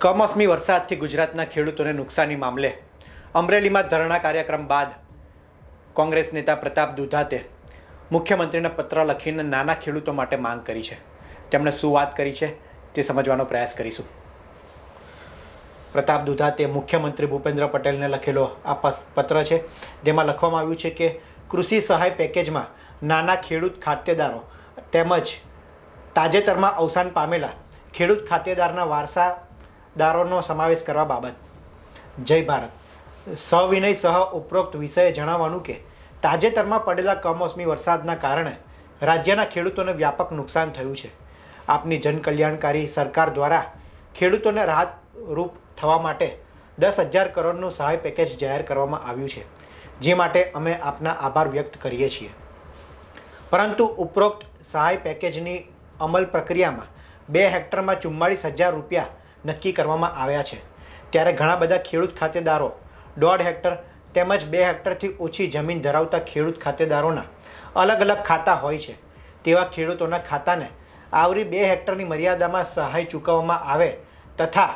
કમોસમી વરસાદથી ગુજરાતના ખેડૂતોને નુકસાની મામલે અમરેલીમાં ધરણા કાર્યક્રમ બાદ કોંગ્રેસ નેતા પ્રતાપ દુધાતે મુખ્યમંત્રીને પત્ર લખીને નાના ખેડૂતો માટે માંગ કરી છે. તેમણે શું વાત કરી છે તે સમજવાનો પ્રયાસ કરીશું. પ્રતાપ દુધાતે મુખ્યમંત્રી ભૂપેન્દ્ર પટેલને લખેલો આ પત્ર છે. જેમાં લખવામાં આવ્યું છે કે કૃષિ સહાય પેકેજમાં નાના ખેડૂત ખાતેદારો તેમજ તાજેતરમાં અવસાન પામેલા ખેડૂત ખાતેદારના વારસાદારોનો સમાવેશ કરવા બાબત. જય ભારત. સવિનય સહ ઉપરોક્ત વિષયે જણાવવાનું કે, તાજેતરમાં પડેલા કમોસમી વરસાદના કારણે રાજ્યના ખેડૂતોને વ્યાપક નુકસાન થયું છે. આપની જનકલ્યાણકારી સરકાર દ્વારા ખેડૂતોને રાહતરૂપ થવા માટે દસ હજાર કરોડનું સહાય પેકેજ જાહેર કરવામાં આવ્યું છે. જે માટે અમે આપના આભાર વ્યક્ત કરીએ છીએ. પરંતુ ઉપરોક્ત સહાય પેકેજની અમલ પ્રક્રિયામાં બે હેક્ટરમાં ચુમ્માળીસ હજાર રૂપિયા નક્કી કરવામાં આવ્યા છે. ત્યારે ઘણા બધા ખેડૂત ખાતેદારો, દોઢ હેક્ટર તેમજ બે હેક્ટરથી ઓછી જમીન ધરાવતા ખેડૂત ખાતેદારોના અલગ અલગ ખાતા હોય છે. તેવા ખેડૂતોના ખાતાને આવરી બે હેક્ટરની મર્યાદામાં સહાય ચૂકવવામાં આવે તથા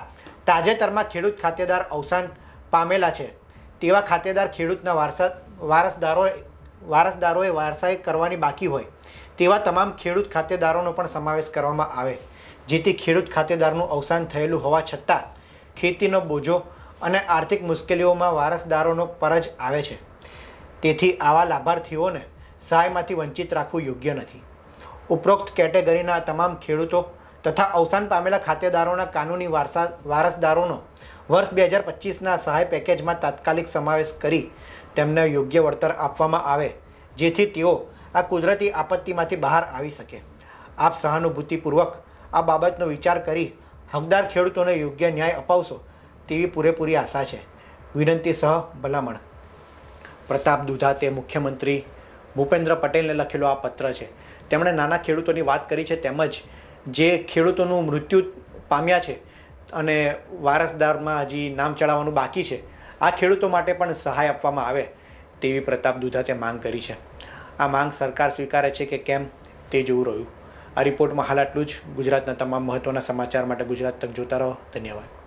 તાજેતરમાં ખેડૂત ખાતેદાર અવસાન પામેલા છે. તેવા ખાતેદાર ખેડૂતના વારસા, વારસદારોએ વારસદારોએ વારસાઈ કરવાની બાકી હોય, તેવા તમામ ખેડૂત ખાતેદારોનો પણ સમાવેશ કરવામાં આવે. જેથી ખેડૂત ખાતેદારનું અવસાન થયેલું હોવા છતાં, ખેતીનો બોજો અને આર્થિક મુશ્કેલીઓમાં વારસદારોનો પરજ આવે છે. તેથી આવા લાભાર્થીઓને સહાયમાંથી વંચિત રાખવું યોગ્ય નથી. ઉપરોક્ત કેટેગરીના તમામ ખેડૂતો તથા અવસાન પામેલા ખાતેદારોના કાનૂની વારસા, વારસદારોનો વર્ષ બે હજાર પચીસના સહાય પેકેજમાં તાત્કાલિક સમાવેશ કરી તેમને યોગ્ય વળતર આપવામાં આવે, જેથી તેઓ આ કુદરતી આપત્તિમાંથી બહાર આવી શકે. આપ સહાનુભૂતિપૂર્વક આ બાબતનો વિચાર કરી હકદાર ખેડૂતોને યોગ્ય ન્યાય અપાવશો તેવી પૂરેપૂરી આશા છે. વિનંતી સહ ભલામણ. પ્રતાપ દુધાતે મુખ્યમંત્રી ભૂપેન્દ્ર પટેલને લખેલો આ પત્ર છે. તેમણે નાના ખેડૂતોની વાત કરી છે તેમજ જે ખેડૂતોનું મૃત્યુ પામ્યા છે અને વારસદારમાં હજી નામ ચડાવવાનું બાકી છે આ ખેડૂતો માટે પણ સહાય આપવામાં આવે તેવી પ્રતાપ દુધાતે માંગ કરી છે. આ માંગ સરકાર સ્વીકારે છે કે કેમ તે જોવું રહ્યું. આ રિપોર્ટમાં હાલ આટલું જ. ગુજરાતના તમામ મહત્ત્વના સમાચાર માટે ગુજરાત તક જોતા રહો. ધન્યવાદ.